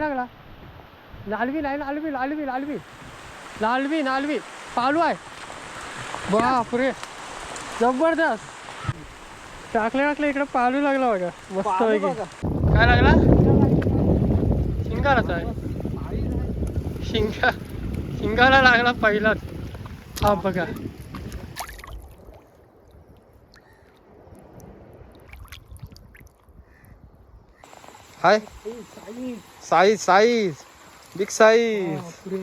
काय लागला. लालवी नाही लालवी लालवी लालवी. लालवी लालवी. पालू आहे. बापरे. जबरदस्त. टाकले टाकले इकडे पालू लागला बघा. मस्त काय लागला? शिंगाराचा आहे. शिंगा शिंगाला लागला पहिलाच. हा बघा. Hi. Size size. Big size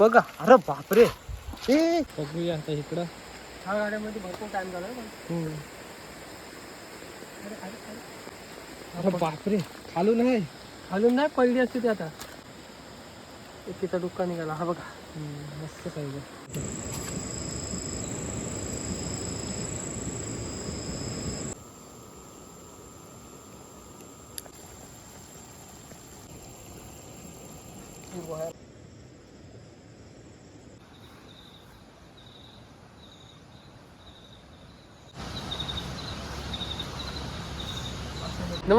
बघा. अरे बापरे. ए. बघूया आता इकडं. ह्या गाड्यामध्ये भरपूर टाइम झाला अरे बापरे. खालून आहे. खालून नाही पडली असती ती आता. एकीचा डुक्का निघाला. हा बघा. मस्त साईज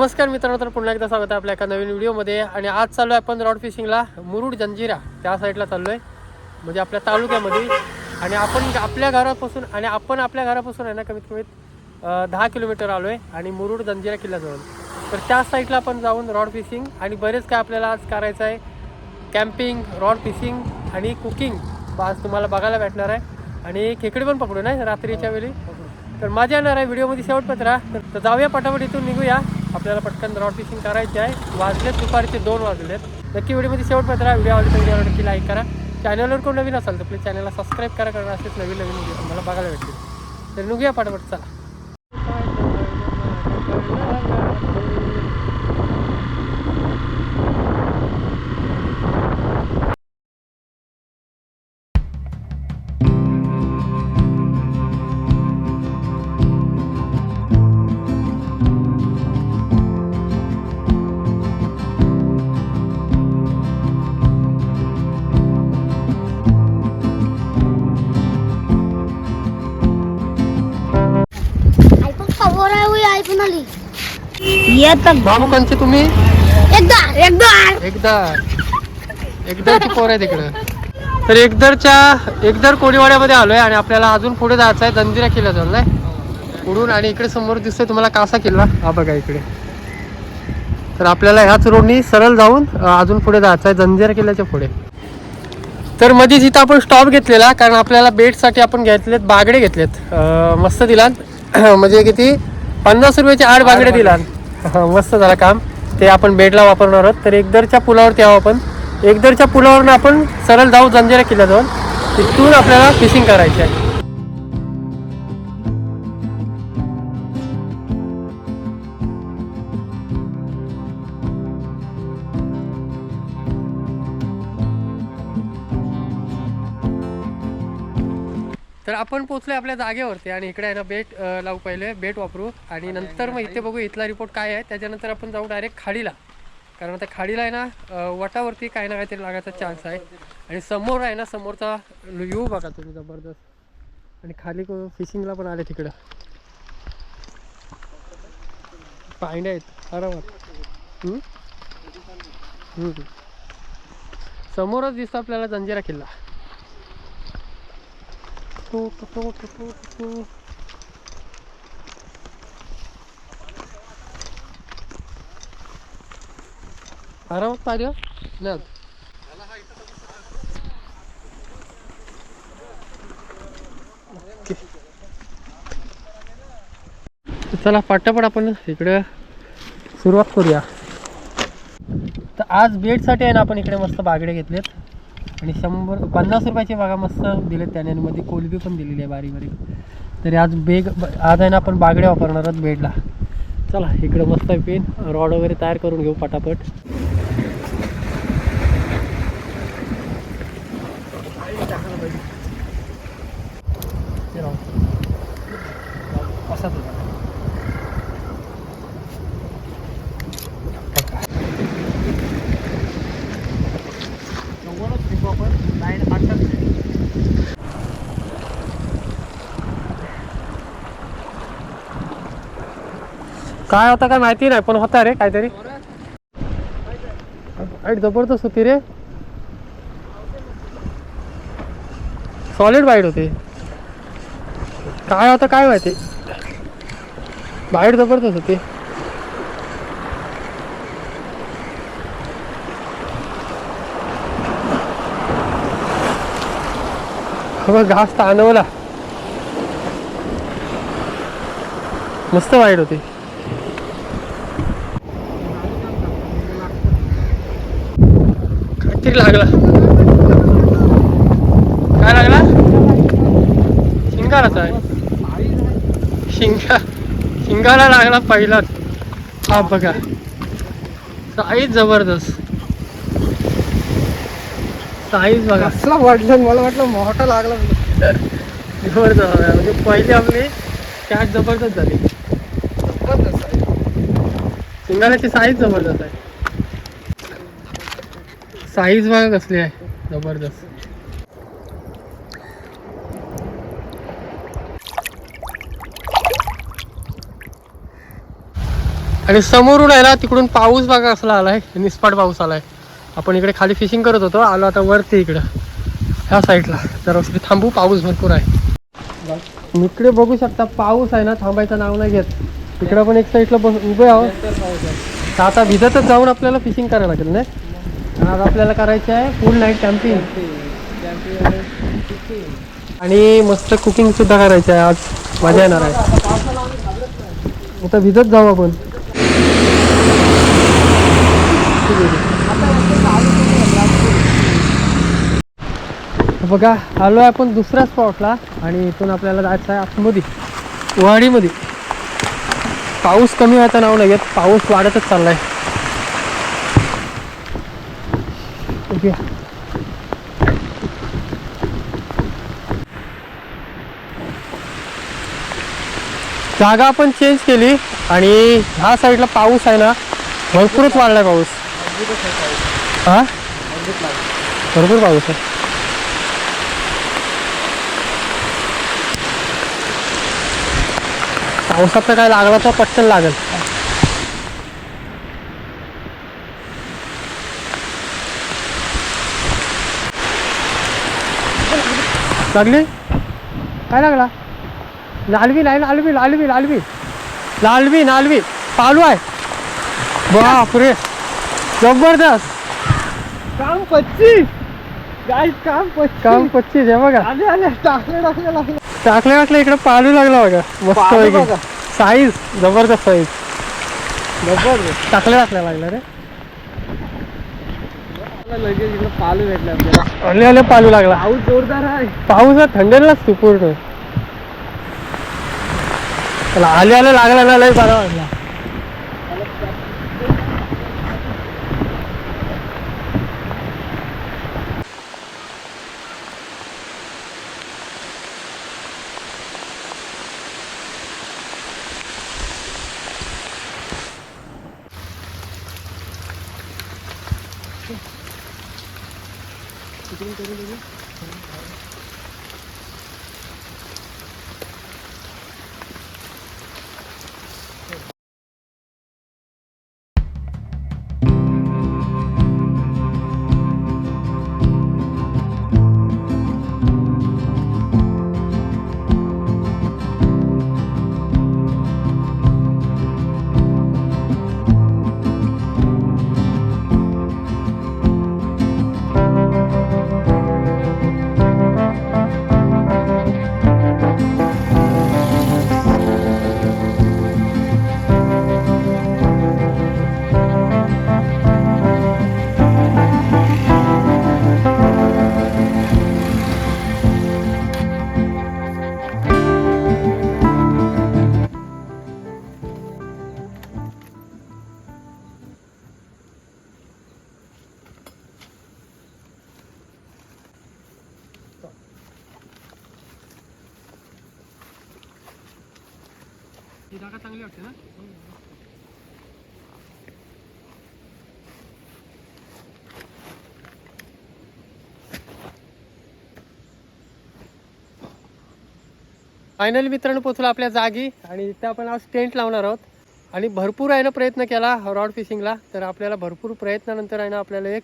नमस्कार मित्रांनो तर पुन्हा एकदा स्वागत आहे आपल्या एका नवीन व्हिडिओमध्ये. आणि आज चालू आहे आपण रॉड फिशिंगला मुरुड जंजिरा. त्या साईडला चाललो आहे म्हणजे आपल्या तालुक्यामध्ये. आणि आपण आपल्या घरापासून आणि आपण आपल्या घरापासून आहे ना कमीत कमीत दहा किलोमीटर आलो आहे आणि मुरुड जंजिरा किल्ल्याजवळ. तर त्या साईडला आपण जाऊन रॉड फिशिंग आणि बरेच काय आपल्याला आज करायचं आहे. कॅम्पिंग रॉड फिशिंग आणि कुकिंग आज तुम्हाला बघायला भेटणार आहे. आणि खेकडे पण पकडू नाही रात्रीच्या वेळी. तर मजा येणार आहे व्हिडिओमध्ये शेवटपत्रा तर जाऊया पटापट इथून निघूया. आपल्याला पटकन रॉड फिशिंग करायची आहे. वाजलेत दुपारचे दोन वाजलेत. नक्की व्हिडिओमध्ये शेवटपर्यंत राहा. व्हिडिओ आवडली व्हिडिओ व्हिडिओला नक्की लाईक करा. चॅनलवर कोण नवीन असाल तर प्लीज चॅनलला सबस्क्राईब करा कारण असेच नवीन नवीन व्हिडिओ तुम्हाला बघायला भेटतील. तर निघूया पटापट चला. येत बाबू कंचे तुम्ही? एकदा एकदा. एकदा. एकदाची पोर आहे तिकडं तर एकदरच्या एकदर कोळीवाड्यामध्ये आलोय आणि आपल्याला अजून पुढे जायचं आहे जंजिरा किल्ला चाललाय. पुढून आणि इकडे समोर दिसतोय तुम्हाला कासा किल्ला. हा बघा इकडे. तर आपल्याला ह्याच रोडनी सरळ जाऊन अजून पुढे जायचं आहे जंजिरा किल्ल्याच्या पुढे. तर मध्येच इथं आपण स्टॉप घेतलेला कारण आपल्याला बेटसाठी आपण घेतलेत बागडे घेतलेत. मस्त दिलात म्हणजे किती? पन्नास रुपयाचे आठ बागडे दिलात हां मस्त झालं काम. ते आपण बेडला वापरणार आहोत. तर एकदरच्या पुलावरती आहो आपण. एकदरच्या पुलावरून आपण सरळ जाऊ जंजिरा किल्ल्याजवळ. तिथून आपल्याला फिशिंग करायची आहे. आपण पोहोचलोय आपल्या जागेवरती आणि इकडे आहे ना बेट लावू पहिले बेट वापरू. आणि नंतर मग इथे बघू इथला रिपोर्ट काय आहे. त्याच्यानंतर आपण जाऊ डायरेक्ट खाडीला. कारण आता खाडीला आहे ना वटावरती काही ना काहीतरी लागायचा चान्स आहे. आणि समोर आहे ना समोरचा व्ह्यू बघा तुम्ही जबरदस्त. आणि खाली फिशिंगला पण आले तिकडं. पांड्या आहेत आरामात. समोरच दिसतो आपल्याला जंजिरा किल्ला. Tu, tu, tu, tu, tu, tu. आरामात पाहिजे नाही ओके. चला पटापट आपण इकडे सुरुवात करूया तर आज बेडसाठी आहे ना आपण इकडे मस्त बागडे घेतलेत आणि शंभर पन्नास रुपयाचे बघा मस्त दिले त्याने. आणि मध्ये कोलबी पण दिलेली आहे बारीक बारीक. तरी आज बेग आज आहे ना आपण बागड्या वापरणार आहोत बेडला चला इकडे मस्त पेन रॉड वगैरे तयार करून घेऊ पटापट हे राहू. असाच होता. नव्वदच फेकू आपण लाईन आठच काय होता काय माहिती नाही पण होता रे काहीतरी. वाईट जबरदस्त होती रे. सॉलिड बाईट होती. काय होतं काय माहिती. बाईट जबरदस्त होती. घास ताणवला. मस्त वाईट होती. काहीतरी लागला? काय लागला? शिंगाराचा आहे. शिंगा शिंगाला लागला पहिलाच. हा बघा. साईज जबरदस्त. साईज बघा. कसला वाटलं मला वाटलं मोठा लागला. जबरदस्त. म्हणजे पहिली आपली कॅट जबरदस्त झाली. शिंगाल्याची साईज जबरदस्त आहे. साईज बघा कसली आहे. जबरदस्त. आणि समोरून आहे ना तिकडून पाऊस बघा असला आलाय. निस्पाट पाऊस आलाय. आपण इकडे खाली फिशिंग करत होतो. आलो आता वरती इकडं. ह्या साईडला जरा थांबू पाऊस भरपूर आहे. इकडे बघू शकता पाऊस आहे ना थांबायचं नाव नाही घेत. तिकडे पण एक साईडला बस उभे आहोत. तर आता भिजतच जाऊन आपल्याला फिशिंग करायला लागेल नाही? आज आपल्याला करायचं आहे फुल नाईट कॅम्पिंग आणि मस्त कुकिंग सुद्धा करायचं आहे. आज मजा येणार आहे. आता भिजत जाऊ आपण. बघा आलो आहे आपण दुसऱ्या स्पॉटला आणि इथून आपल्याला जायचं आहे आतमध्ये. वाडीमध्ये. पाऊस कमी व्हायचं नाव नाही घेत पाऊस वाढतच चाललाय. ओके. जागा आपण चेंज केली आणि ह्या साईडला पाऊस आहे ना भरपूरच वाढलाय पाऊस. हा? भरपूर पाऊस आहे. पावसात काय लागला तर पटकन लागेल. लागली? काय लागला? लालवी नाही लालवी लालवी लालवी. लालवी लालवी. चालू आहे. बापरे. जबरदस्त. काम पच्चीस. गाईस काम पच्चीस. काम पच्चीस आहे बघा. आले आले. टाकले टाकले लागले टाकल्या टाकल्या इकडे पालू लागला बघा. मस्त साईज जबरदस्त साईज जबरदस्त. टाकल्या टाकल्या लागला रे. लगेच इकडे पालू भेटले आपल्याला. आले आले पालू लागला. पाऊस जोरदार आहे. पाऊस थंडेलाच तू. पूर्ण आले आले लागला ना लय बरा वाटला. फायनली मित्रांनो पोचलो आपल्या जागी आणि इथं आपण आज टेंट लावणार आहोत. आणि भरपूर आहे ना प्रयत्न केला रॉड फिशिंगला. तर आपल्याला भरपूर प्रयत्नानंतर आहे ना आपल्याला एक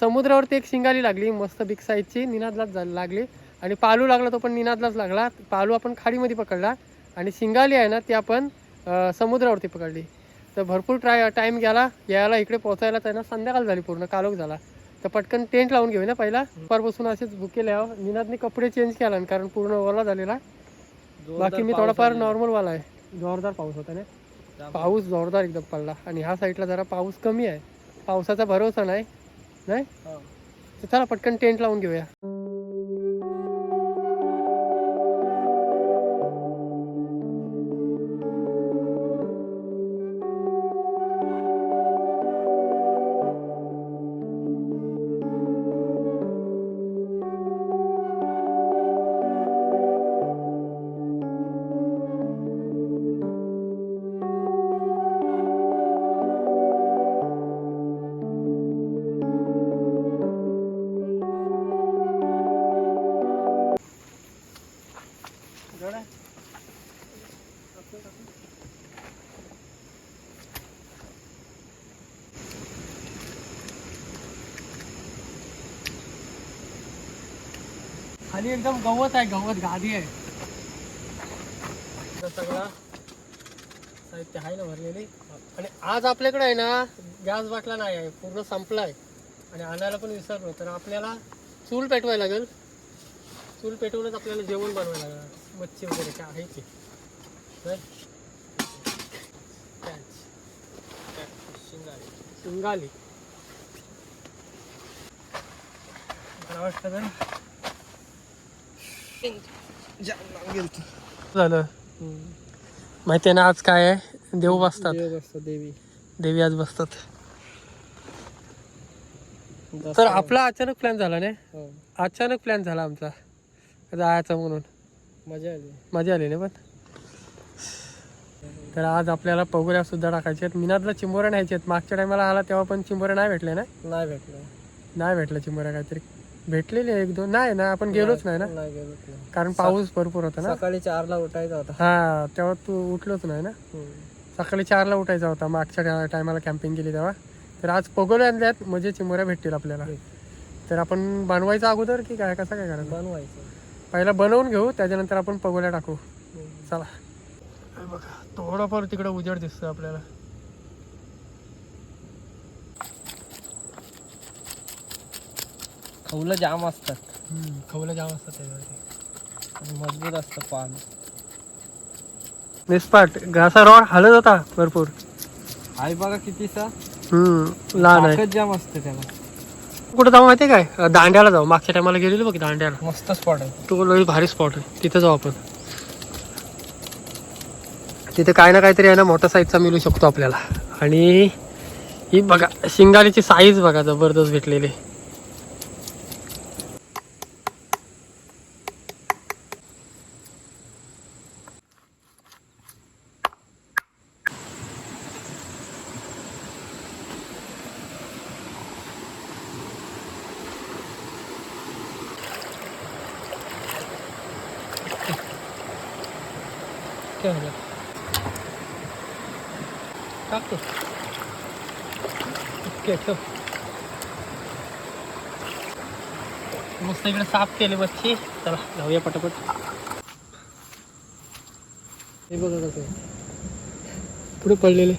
समुद्रावरती एक शिंगाली लागली मस्त बिग साईजची निनादलाच लागली. आणि पालू लागला तो पण निनादलाच लागला. पालू आपण खाडीमध्ये पकडला. आणि शिंगाली आहे ना ती आपण समुद्रावरती पकडली. तर भरपूर ट्राय टाईम गेला. यायला इकडे पोहोचायला त्यांना संध्याकाळ झाली पूर्ण कालोख झाला. तर पटकन टेंट लावून घेऊ ना पहिला. दुपारपासून असेच भुके लिहावं निनादने कपडे चेंज केला आणि कारण पूर्ण ओला झालेला. बाकी मी थोडाफार नॉर्मल वाला आहे. जोरदार पाऊस होता ना? पाऊस जोरदार एकदम पडला. आणि ह्या साईडला जरा पाऊस कमी आहे. पावसाचा भरोसा नाही नाही? तर चला पटकन टेंट लावून घेऊया. खाली एकदम गवत आहे गवत गादी आहे. सगळा साहित्य आहे ना भरलेली. आणि आज आपल्याकडे आहे ना गॅस बाटला नाही आहे पूर्ण संपला आहे आणि आणायला पण विसरलो तर आपल्याला चूल पेटवायला लागेल. चूल पेटवूनच आपल्याला जेवण बनवायला लागणार मच्छी वगैरे काय आहे. Catfish, शिंगाली शिंगाली मला वाटतं ना झालं. माहिती आहे ना आज काय आहे? देव बसतात. देव बसतात देवी. देवी आज बसतात. तर आपला अचानक प्लॅन झाला नाही? हो. अचानक प्लॅन झाला आमचा. जायचा म्हणून. मजा आली. मजा आली ना पण? तर आज आपल्याला पगोऱ्या सुद्धा टाकायच्या आहेत. मिनातला चिंबोऱ्या न्यायच्या आहेत. मागच्या टायमाला आला तेव्हा पण चिंबोऱ्या नाही भेटले ना? नाही भेटलं नाही भेटलं चिंबोऱ्या काहीतरी. भेटलेले एक दोन. नाही ना आपण गेलोच नाही ना. नाही गेलोच नाही. कारण पाऊस भरपूर होता ना. सकाळी चारला उठायचा होता. हा तेव्हा तू उठलोच नाही ना. सकाळी चारला उठायचा होता. मागच्या टायमाला कॅम्पिंग केली तेव्हा. तर आज पगोले आणल्यात म्हणजे चिंबोऱ्या भेटतील आपल्याला. तर आपण बनवायचं अगोदर की काय कसं काय करायचं? बनवायचं. पहिला बनवून घेऊ त्याच्यानंतर आपण पगोल्या टाकू. चला. हे बघा थोडंफार तिकडे उजेड दिसतोय आपल्याला. खवलं जाम असतात. खवलं जाम असतात त्याच्यावरती. आणि मजबूत असतं पान. निस्पाट घासा रॉड हलत होता भरपूर. आई बघा कितीसा हम्म लहान आहे. ताकद जाम असते त्याला. कुठं जाऊ माहितीये काय? दांड्याला जाऊ. मागच्या टायमाला गेलेलो बघ दांड्याला. मस्त स्पॉट आहे. तो लई भारी स्पॉट आहे. तिथे जाऊ आपण. तिथे काय ना काहीतरी आहे ना मोठा साईजचा मिळू शकतो आपल्याला. आणि ही बघा शिंगालीची साईज बघा जबरदस्त भेटलेली. मस्त इकडे साफ केले बसची चला जाऊया पटापट. हे बघा कसं पुढे पडलेले.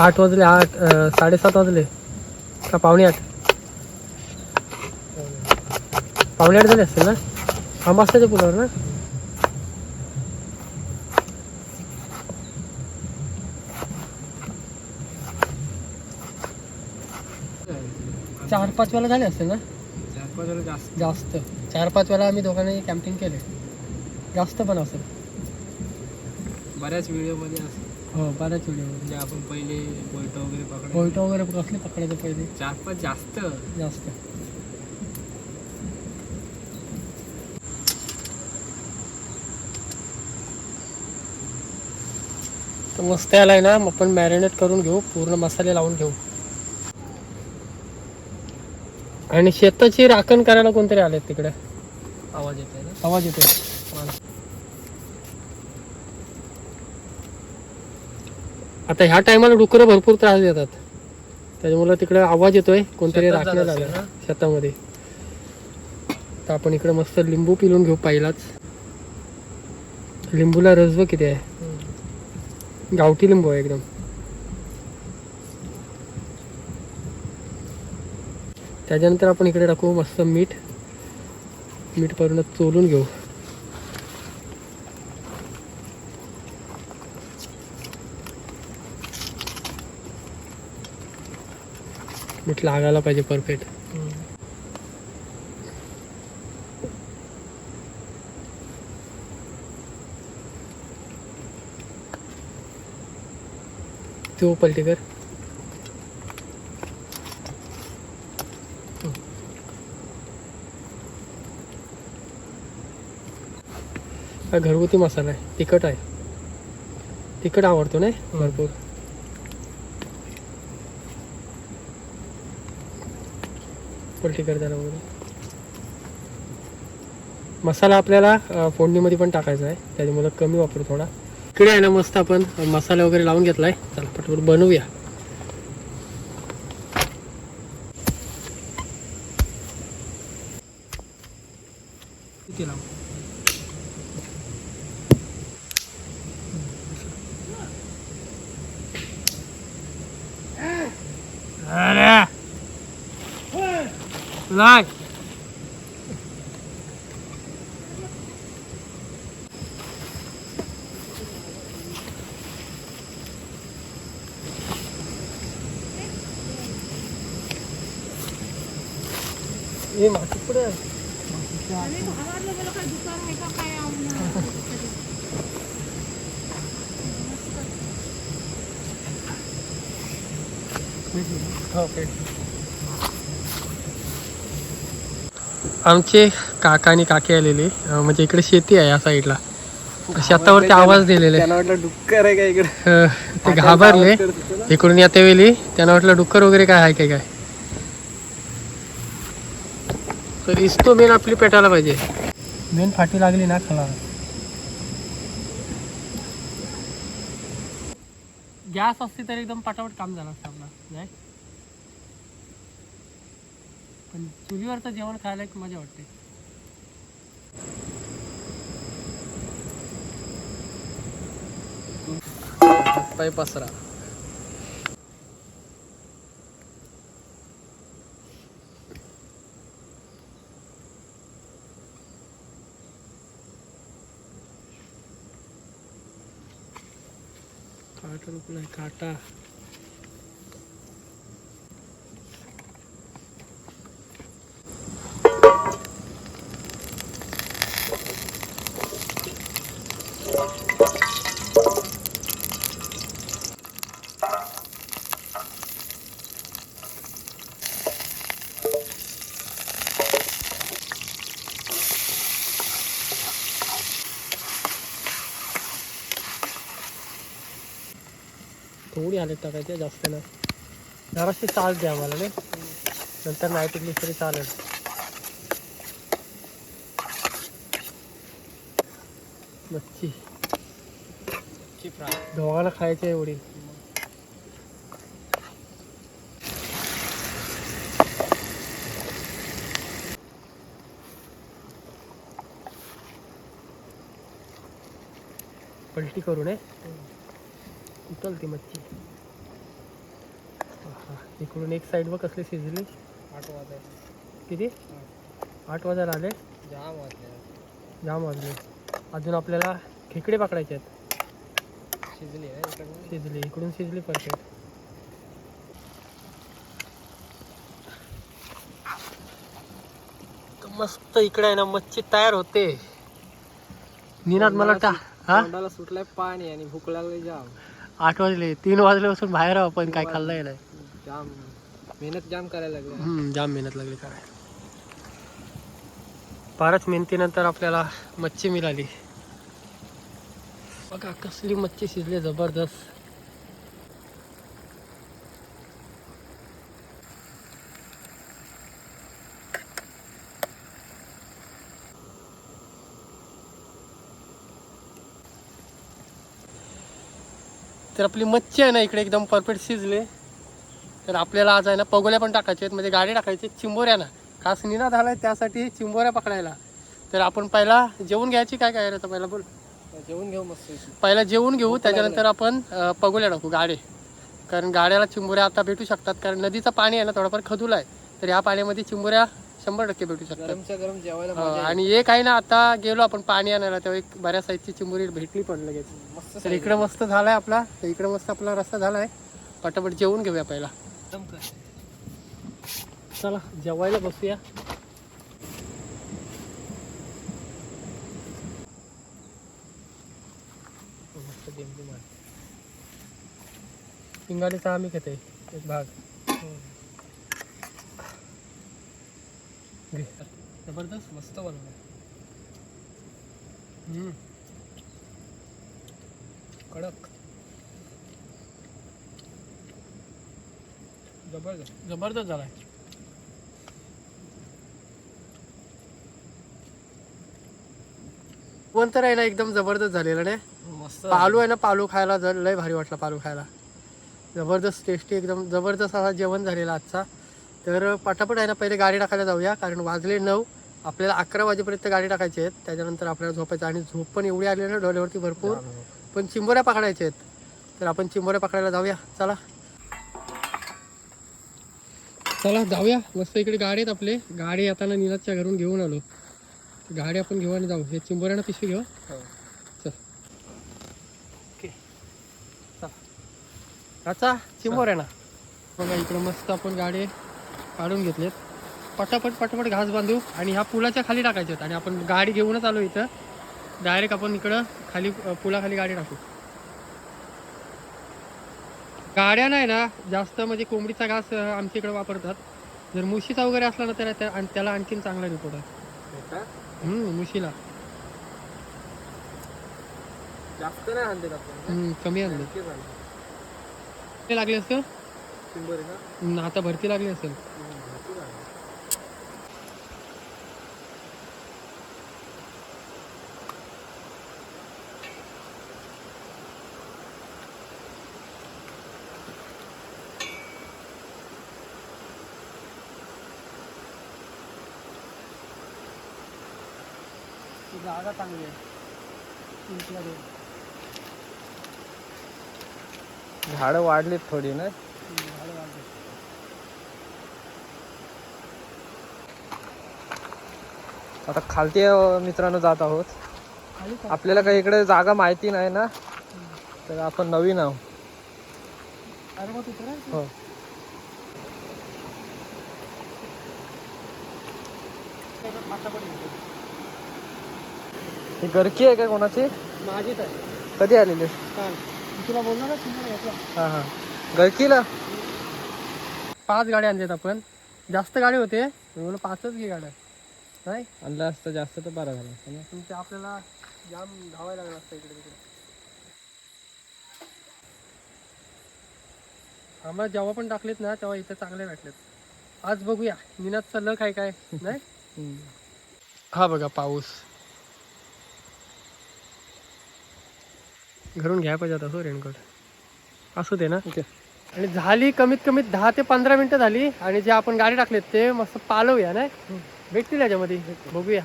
आठ वाजले आठ साडेसात वाजले. का पावणे आठ? पावणे आठ झाले असतील ना? हा मस्ताच्या पुलावर ना चार पाच वेळा झाले असतील ना? जास्त. जास्त. चार पाच वेळा आम्ही दोघांनी कॅम्पिंग केले जास्त पण असेल बऱ्याच व्हिडिओमध्ये असं. हो बऱ्याच व्हिडिओ म्हणजे आपण पहिले बोयट वगैरे पकडायचो पोयटो वगैरे कसले पकडायचं पहिले? चार पाच जास्त. जास्त. तर मस्त याला आहे ना आपण मॅरिनेट करून घेऊ पूर्ण मसाले लावून घेऊ. आणि शेताची राखण करायला कोणतरी आलेत तिकडे? आवाज येतोय ना? आवाज येतोय. आता ह्या टायमाला डुकरं भरपूर त्रास देतात. त्याच्यामुळे तिकडे आवाज येतोय कोणतरी राखण्यात आलं? शेतामध्ये. तर आपण इकडे मस्त लिंबू पिलून घेऊ पहिलाच. लिंबूला बघ किती आहे? गावठी लिंबू आहे एकदम. त्याच्यानंतर आपण इकडे टाकू मस्त मीठ. मीठ पूर्ण चोलून घेऊ. मीठ लागायला पाहिजे परफेक्ट. तो पलटी कर. हा घरगुती मसाला आहे. तिखट आहे. तिखट आवडतो नाही? भरपूर. पलटी कर त्याला वगैरे. मसाला आपल्याला फोडणीमध्ये पण टाकायचा आहे. त्याच्यामुळे कमी वापरू थोडा. इकडे आहे ना मस्त आपण मसाला वगैरे लावून घेतलाय. चला पटपट बनवूया किती लांब अरे नाही आमचे काका आणि काकी आलेले. म्हणजे इकडे शेती आहे या साईडला. शेतावरती आवाज दिलेले. त्यांना वाटलं डुक्कर आहे का इकडे? ते घाबरले. इकडून येते वेळी त्यांना वाटलं डुक्कर वगैरे काय आहे काय काय? तर इस्तो मेन आपली पेटायला पाहिजे. मेन फाटी लागली ना खाला. गॅस असते तर एकदम पटापट काम झालं असतं आपलं. नाही? पण चुलीवरचं जेवण खायला एक मज़ा वाटते. पाय पसरा. काटा रुपला काटा. थोडी आले टाकायचे जास्त नाही जराशी चाल द्या मला नाही? नंतर नाही टिकली तरी चालेल. मच्छी. दोघांना खायचे एवढी पलटी करू नये. उचल ती मच्छी इकडून एक साईड वर कसली शिजली. आठ वाजता किती? आठ वाजायला आले? जाम वाजले. जाम वाजले. अजून आपल्याला खेकडे पकडायचे आहेत. शिजली इकडनं. शिजली इकडून शिजली परफेक्ट मस्त इकडे आहे ना मच्छी तयार होते. निनाद मला हा? तोंडाला सुटलाय पाणी आणि भूक लागली जाम. आठ वाजले तीन वाजल्यापासून बाहेर आहो पण काय खाल्लंय नाही. जाम मेहनत जाम करायला लागली. हम्म, जाम मेहनत लागली काय फारच मेहनतीनंतर आपल्याला मच्छी मिळाली. बघा कसली मच्छी शिजली जबरदस्त. तर आपली मच्छी आहे ना इकडे एकदम परफेक्ट शिजले. तर आपल्याला आज आहे ना पगोल्या पण टाकायचे आहेत म्हणजे गाडी टाकायची चिंबोऱ्या ना. खास निना झालाय त्यासाठी चिंबोऱ्या पकडायला. तर आपण पहिला जेवून घ्यायची काय काय तर पहिला बोल. जेवून घेऊ मस्त पहिला जेवून घेऊ त्याच्यानंतर आपण पगोल्या टाकू गाडे. कारण गाड्याला चिंबोऱ्या आता भेटू शकतात कारण नदीचं पाणी आहे ना थोडंफार खदूल आहे. तर या पाण्यामध्ये चिंबोऱ्या शंभर टक्के भेटू शकतात. गरमच्या गरम जेवायला हो, मजा येईल. आणि एक आहे ना आता गेलो आपण पाणी आणायला तेव्हा एक बऱ्याच साईजची चिंबोरी भेटली पण लगेच. मस्त तर इकडे मस्त झालाय आपला तर इकडे मस्त आपला रस्ता झालाय. पटापट जेवून घेऊया पहिला. एकदम कर. चला जेवायला बसूया. मस्त गेमची मार. पिंगालीचा आम्ही घेते एक भाग. घे. जबरदस्त मस्त बनवलं. कडक. जबरदस्त. जबरदस्त झालाय. पण तर आहे ना एकदम जबरदस्त झालेलं नाही? मस्त. पालू आहे ना पालू खायला लय भारी वाटला पालू खायला. जबरदस्त टेस्टी एकदम जबरदस्त असा जेवण झालेला आजचा. तर पटापट आहे ना पहिले गाडी टाकायला जाऊया. कारण वाजले नऊ आपल्याला अकरा वाजेपर्यंत गाडी टाकायची आहेत. त्याच्यानंतर आपल्याला झोपायचं आणि झोप पण एवढी आली ना डोल्यावरती भरपूर. पण चिंबोऱ्या पकडायच्या आहेत. तर आपण चिंबोऱ्या पकडायला जाऊया. चला. चला जाऊया. मस्त इकडे गाडी आहेत आपले. गाडी येताना निनादच्या घरून घेऊन आलो. गाडी आपण घेऊ आणि जाऊ. हे चिंबोऱ्यानं पिशवी घेऊ. हो. चल. ओके. ना बघा इकडं मस्त आपण गाडी काढून घेतलेत. पटापट पटापट घास बांधू आणि ह्या पुलाच्या खाली टाकायचे आहेत. आणि आपण गाडी घेऊनच आलो इथं. डायरेक्ट आपण इकडं खाली पुलाखाली गाडी टाकू. गाड्या नाही ना जास्त म्हणजे कोंबडीचा घास आमच्या इकडे वापरतात. जर मुशीचा वगैरे असला ना तर त्याला आणखीन चांगला रिपोर्ट आहे मुशीला जास्त नाही कमी आणले. लागले असतं? शंभर आहे का? हम्म, आता भरती लागली असेल हम्म, भरपूर आहे. ती जागा चांगली आहे उंचीला दे. झाडं वाढलीत थोडी ना हम्म, झाडं वाढली. आता खालती मित्रांनो जात आहोत? आपल्याला काही इकडे जागा माहिती नाही ना? तर आपण नवीन आहोत? हो. ही गरकी आहे का कोणाची? माझीच आहे. कधी आलेली? तुला घेतला. हा हा. गरकीला पाच गाड्या आणल्यात आपण. जास्त गाडी होते. मी पाचच घे गाड्या. नाही आणलं असतं जास्त तर बरं झालं असतं ना. पण ते आपल्याला जाम धावायला लागलं असतं इकडे तिकडे. आम्हाला जेव्हा पण टाकलेत ना तेव्हा इथे चांगले भेटलेत. आज बघूया निनादचं लक आहे काय नाही. हा बघा पाऊस. घरून घ्या पाहिजे आता हो रेनकोट. असू दे ना. ओके आणि झाली कमीत कमी दहा ते पंधरा मिनिटं झाली आणि जे आपण गाडी टाकलेत ते मस्त पालवूया नाही? भेटतील याच्यामध्ये. बघूया.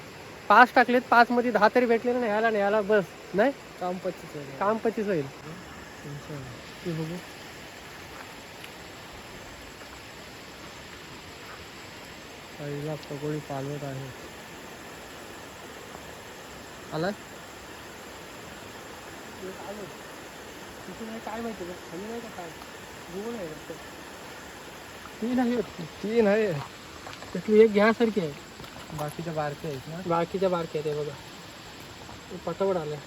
पाच टाकलेत पाच मध्ये दहा तरी भेटले ना ह्याला नाही ह्याला बस नाही? काम पच्चीस आहे. काम पच्चीस होईल. ते बघू. पहिला पकोडी पालवत आहे. आला काय माहिती नाही का काय? बघू नाही वाटतं. ती नाही होत तीन आहे. त्यातली एक घ्यासारखी आहे. बाकीच्या बारके आहेत ना? बाकीच्या बारक्या आहेत हे बघा. ते पटापट आल्या.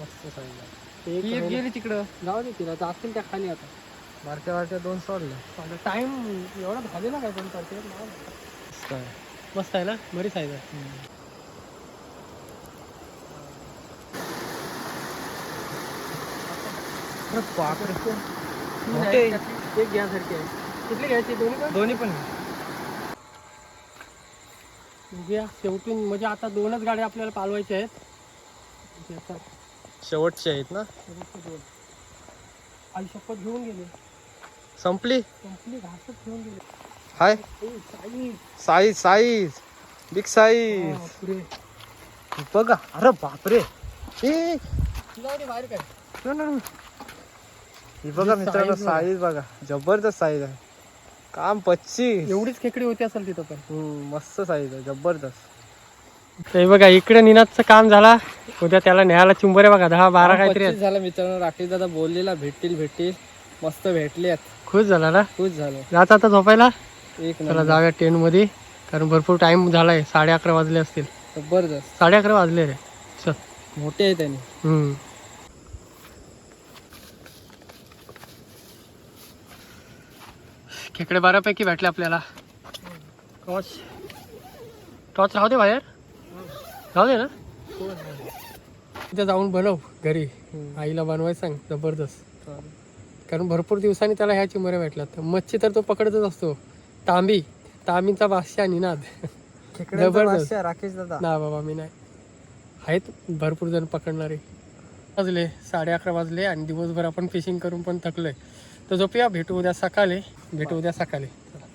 मस्त ते एक ती एक आहे ना. गेली तिकडं. जाऊ दे तिला तर असतील त्या खाली आता. बारक्या बारक्या दोन सोडल्या टाइम एवढा झालेला काय पण करते मस्त आहे. मस्त आहे ना? बरी साईज आहे. तीन मोठे. आहे, त्यातली एक घ्यासारखी आहे. कुठली घ्यायची? दोन्ही पण? दोन्ही पण बघूया शेवटून म्हणजे आता दोनच गाड्या आपल्याला पालवायच्या आहेत. आता शेवटचे आहेत ना? शेवटचे दोन. आई शपथ घेऊन गेले. संपली? संपली. घासच घेऊन गेले. हाय. ए, Sai. Size size. Big size बापरे. बघा. अरे बापरे. ए. जाऊ दे बाहेर काय. ही बघा मित्रांनो. साईज बघा. जबरदस्त साईज आहे. काम पच्चीस. एवढीच खेकडी होती असेल तिथं पण. हम्म, मस्त साईज आहे जबरदस्त. ते बघा इकडे निनादचं काम झाला. उद्या त्याला न्यायला चिंबरे बघा दहा बारा काहीतरी. झालं मित्रांनो राकेश दादा बोललेला भेटतील भेटतील. मस्त भेटले खुश झाला ना? खुश झालो. जात आता झोपायला? एक चला जाऊया टेन मध्ये कारण भरपूर टाइम झालाय. साडे अकरा वाजले असतील. जबरदस्त. साडे अकरा वाजले रे. चल. मोठे आहे त्यांनी. खेकडे बऱ्यापैकी भेटले आपल्याला. टॉर्च टॉर्च राहू दे बाहेर. राहू दे ना. तिथे जाऊन बनव घरी. आईला बनवायला सांग जबरदस्त. कारण भरपूर दिवसांनी त्याला ह्या चिंबऱ्या भेटल्यात. मच्छी तर तो पकडतच असतो. तांबी तांबीचा बादशाह निनाद. जबरदस्त. राकेश दादा. ना बाबा मी नाही. आहेत भरपूर जण पकडणारे. वाजले साडे अकरा वाजले आणि दिवसभर आपण फिशिंग करून पण थकलोय. तर झोपूया भेटू उद्या सकाळी भेटू उद्या सकाळी चला.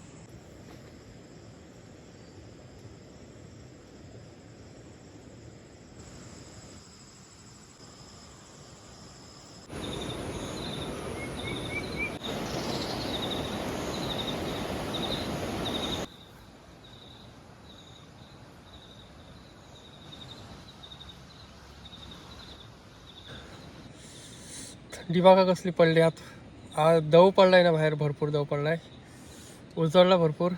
थंडी कसली पडली आत आ दव पडलाय ना बाहेर भरपूर दव पडलाय. उजळला भरपूर.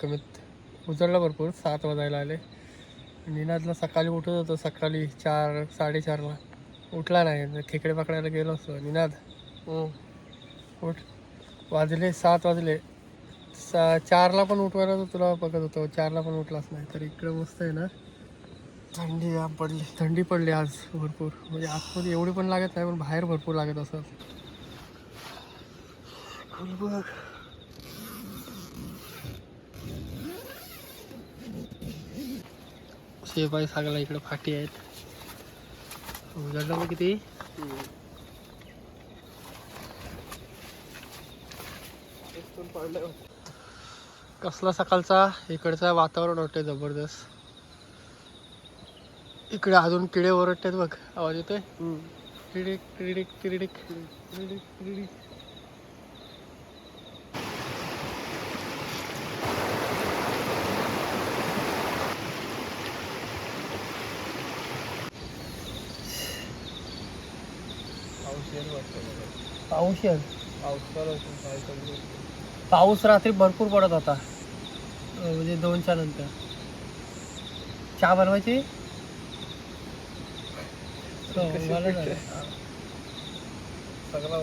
कमीत उजळला भरपूर सात वाजायला आले. निनादला सकाळी उठत होतो सकाळी चार साडेचारला उठला नाही खेकडे पकडायला गेलो असतो निनाद. उठ. वाजले सात वाजले. सा चारला पण उठवायला तर तुला बघत होतो चारला पण उठलाच नाही. तर इकडं मस्त आहे ना. थंडी पडली. थंडी पडली आज भरपूर. म्हणजे आतमध्ये एवढी पण लागत नाही पण बाहेर भरपूर लागत असत बघ शेपाई सागला इकडे फाटी आहेत उजाडला बघ किती कसला सकाळचा इकडचा वातावरण वाटतंय जबरदस्त इकडे अजून किडे ओरडतात बघ आवाज येतोय टिडिक टिडिक टिडिक टिडिक टिडिक पाऊस येईल पाऊस रात्री भरपूर पडत होता. अं, म्हणजे दोनच्या नंतर. चहा बनवायची? हो, मला झालं.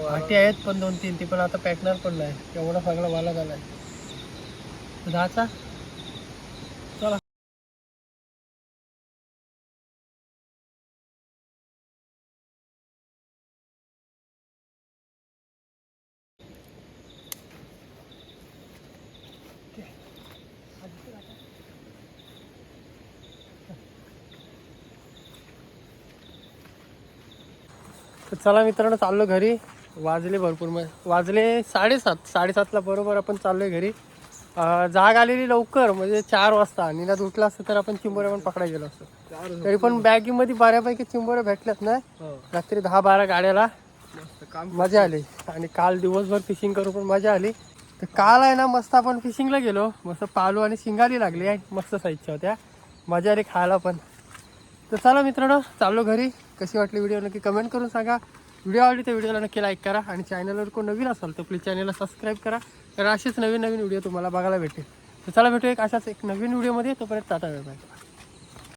वाटी आहेत पण दोन तीन ती पण आता पॅकणार पण नाही एवढा सगळा वाला झालाय. दहाचा चला तर चला मित्रांनो चाललो घरी. वाजले भरपूर मग वाजले साडेसात. साडेसातला बरोबर आपण चाललोय घरी. जाग आलेली लवकर म्हणजे चार वाजता. निनाद उठला असतं तर आपण चिंबोऱ्या पण पकडायला गेलो असतो. तरी पण बॅगीमध्ये बऱ्यापैकी चिंबोऱ्या भेटल्यात ना? रात्री दहा बारा गाड्याला. मजा आली. आणि काल दिवसभर फिशिंग करू पण मजा आली. तर काल आहे ना मस्त आपण फिशिंगला गेलो. मस्त पालू आणि शिंगाली लागली आहे. मस्त साईजच्या होत्या. मजा आली खायला पण. तर चला मित्रांनो चाललो घरी. कशी वाटली व्हिडिओ नक्की कमेंट करून सांगा. व्हिडिओ आवडली तर व्हिडिओला नक्की लाईक करा आणि चॅनलवर कोण नवीन असाल तर प्लीज चॅनलला सबस्क्राईब करा. तर असेच नवीन नवीन व्हिडिओ तुम्हाला बघायला भेटेल तर चला भेटू एक अशाच एक नवीन व्हिडिओमध्ये तोपर्यंत टाटा पाहिजे